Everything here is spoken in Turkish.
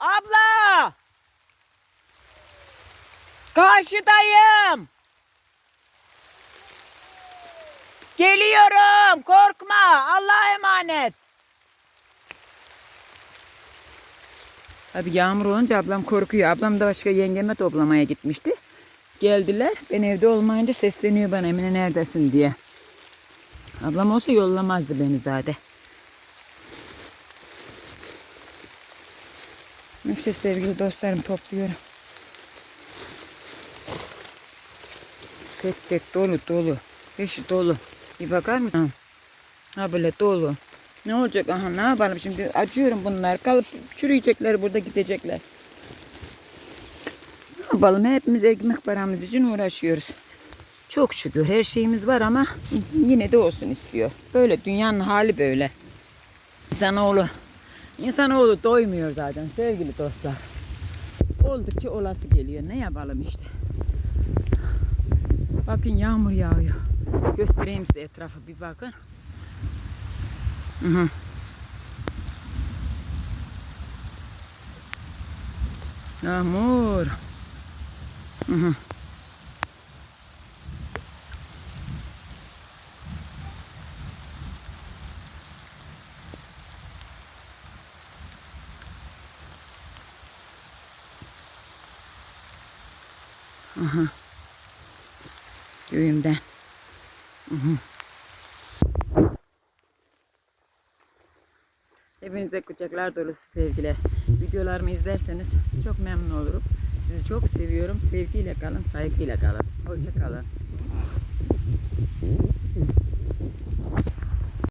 Abla! Karşıdayım. Geliyorum. Korkma. Allah'a emanet. Abi yağmur olunca ablam korkuyor. Ablam da başka yengeme toplamaya gitmişti. Geldiler. Ben evde olmayınca sesleniyor bana Emine neredesin diye. Ablam olsa yollamazdı beni zaten. İşte sevgili dostlarım topluyorum. Tek tek dolu dolu. Eşi dolu. Bir bakar mısın? Ha böyle dolu. Ne olacak? Aha ne yapalım şimdi? Acıyorum bunlar. Kalıp çürüyecekler burada gidecekler. Ne yapalım? Hepimiz ekmek paramız için uğraşıyoruz. Çok şükür her şeyimiz var ama yine de olsun istiyor. Böyle dünyanın hali böyle. İnsanoğlu İnsanoğlu doymuyor zaten sevgili dostlar. Oldukça olası geliyor. Ne yapalım işte. Bakın yağmur yağıyor. Göstereyim size etrafı bir bakın. Hı hı. Yağmur. Hı hı. Aha. Göğümden. Hı. Hepinize kucaklar dolusu sevgiler. Videolarımı izlerseniz çok memnun olurum. Sizi çok seviyorum. Sevgiyle kalın, saygıyla kalın. Hoşça kalın.